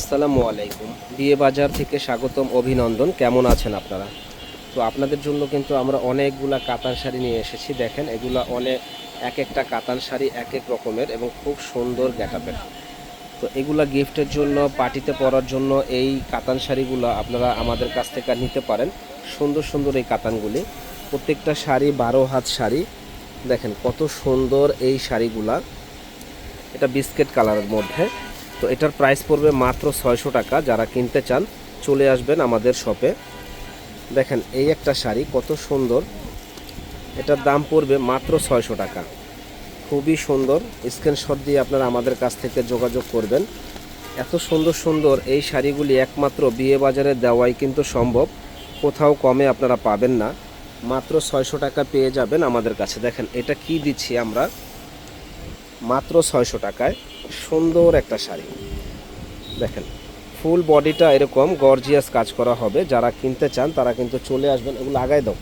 আসসালামু আলাইকুম। বিয়ে বাজার থেকে স্বাগতম, অভিনন্দন। কেমন আছেন আপনারা? তো আপনাদের জন্য কিন্তু আমরা অনেকগুলা কাতান শাড়ি নিয়ে এসেছি। দেখেন, এগুলা অনেক এক একটা কাতান শাড়ি এক এক রকমের এবং খুব সুন্দর গ্যাটাপের তো এগুলা গিফটের জন্য, পার্টিতে পরার জন্য এই কাতান শাড়িগুলো আপনারা আমাদের কাছ থেকে নিতে পারেন। সুন্দর সুন্দর এই কাতানগুলি। প্রত্যেকটা শাড়ি বারো হাত শাড়ি। দেখেন, কত সুন্দর এই শাড়িগুলা। এটা বিস্কেট কালারের মধ্যে। তো এটার প্রাইস পড়বে মাত্র ছয়শো টাকা। যারা কিনতে চান, চলে আসবেন আমাদের শপে দেখেন, এই একটা শাড়ি, কত সুন্দর। এটার দাম পড়বে মাত্র ছয়শো টাকা। খুবই সুন্দর। স্ক্রিনশট দিয়ে আপনারা আমাদের কাছ থেকে যোগাযোগ করবেন। এত সুন্দর সুন্দর এই শাড়িগুলি একমাত্র বিয়ে বাজারে দেওয়াই কিন্তু সম্ভব। কোথাও কমে আপনারা পাবেন না। মাত্র ছয়শো টাকা পেয়ে যাবেন আমাদের কাছে। দেখেন, এটা কি দিচ্ছি আমরা? মাত্র ছয়শো টাকায় সুন্দর একটা শাড়ি। দেখেন, ফুল বডিটা এরকম গর্জিয়াস কাজ করা হবে। যারা কিনতে চান, তারা কিন্তু চলে আসবেন, এগুলো আগায় দাও।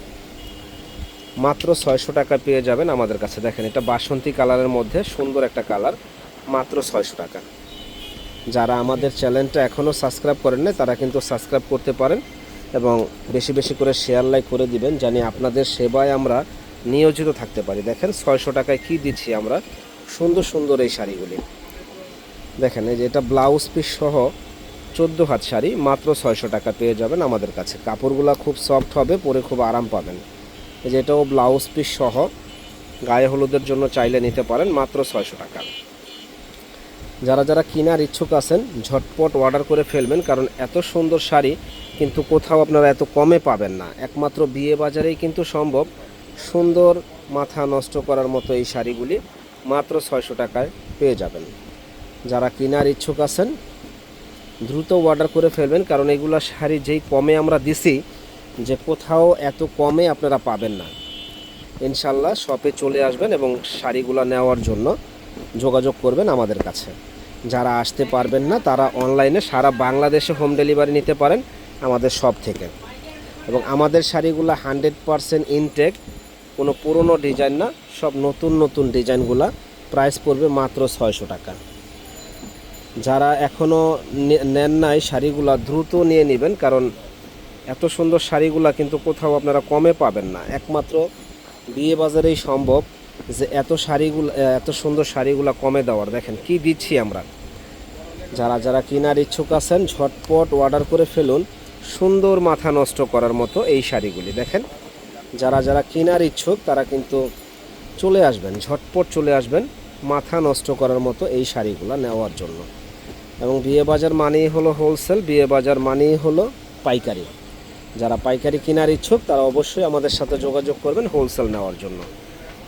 মাত্র ছয়শো টাকা পেয়ে যাবেন আমাদের কাছে। দেখেন, এটা বাসন্তী কালারের মধ্যে সুন্দর একটা কালার, মাত্র ছয়শো টাকা। যারা আমাদের চ্যানেলটা এখনও সাবস্ক্রাইব করেন না তারা কিন্তু সাবস্ক্রাইব করতে পারেন এবং বেশি বেশি করে শেয়ার লাইক করে দিবেন, জানি আপনাদের সেবায় আমরা নিয়োজিত থাকতে পারি। দেখেন, ছয়শো টাকায় কি দিচ্ছি আমরা? সুন্দর সুন্দর এই শাড়িগুলি। দেখেন, এই যে এটা ব্লাউজ পিস সহ চোদ্দ হাত শাড়ি, মাত্র ছয়শো টাকা পেয়ে যাবেন আমাদের কাছে। কাপড়গুলো খুব সফট হবে, পরে খুব আরাম পাবেন। এই যে এটাও ব্লাউজ পিস সহ, গায়ে হলুদের জন্য চাইলে নিতে পারেন, মাত্র ছয়শো টাকা। যারা যারা কেনার ইচ্ছুক আছেন, ঝটপট অর্ডার করে ফেলবেন, কারণ এত সুন্দর শাড়ি কিন্তু কোথাও আপনারা এত কমে পাবেন না। একমাত্র বিয়ে বাজারেই কিন্তু সম্ভব সুন্দর মাথা নষ্ট করার মতো এই শাড়িগুলি। মাত্র ছয়শো টাকায় পেয়ে যাবেন। যারা কেনার ইচ্ছুক আছেন, দ্রুত অর্ডার করে ফেলবেন, কারণ এগুলো শাড়ি যেই কমে আমরা দিছি, যে কোথাও এত কমে আপনারা পাবেন না। ইনশাল্লাহ শপে চলে আসবেন এবং শাড়িগুলো নেওয়ার জন্য যোগাযোগ করবেন আমাদের কাছে। যারা আসতে পারবেন না, তারা অনলাইনে সারা বাংলাদেশে হোম ডেলিভারি নিতে পারেন আমাদের শপ থেকে। এবং আমাদের শাড়িগুলো হান্ড্রেড পারসেন্ট ইনটেক কোনো পুরনো ডিজাইন না, সব নতুন নতুন ডিজাইনগুলা প্রাইস পড়বে মাত্র ছয়শো টাকা। যারা এখনও নেন নাই, শাড়িগুলা দ্রুত নিয়ে নেবেন, কারণ এত সুন্দর শাড়িগুলা কিন্তু কোথাও আপনারা কমে পাবেন না। একমাত্র বিয়ে বাজারেই সম্ভব যে এত শাড়িগুলো, এত সুন্দর শাড়িগুলা কমে দেওয়ার। দেখেন কি দিচ্ছি আমরা। যারা যারা কেনার ইচ্ছুক আছেন, ঝটপট অর্ডার করে ফেলুন। সুন্দর মাথা নষ্ট করার মতো এই শাড়িগুলি। দেখেন যারা যারা কেনার ইচ্ছুক, তারা কিন্তু চলে আসবেন, ঝটপট চলে আসবেন মাথা নষ্ট করার মতো এই শাড়িগুলো নেওয়ার জন্য। এবং বিয়ে বাজার মানেই হলো হোলসেল বিয়ে বাজার মানেই হলো পাইকারি। যারা পাইকারি কেনার ইচ্ছুক, তারা অবশ্যই আমাদের সাথে যোগাযোগ করবেন হোলসেল নেওয়ার জন্য।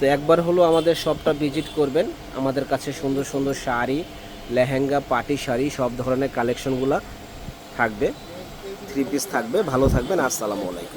তো একবার হলো আমাদের শপটা ভিজিট করবেন। আমাদের কাছে সুন্দর সুন্দর শাড়ি, লেহেঙ্গা, পাটি শাড়ি, সব ধরনের কালেকশনগুলো থাকবে। থ্রি পিস থাকবে। ভালো থাকবেন। আসসালামু আলাইকুম।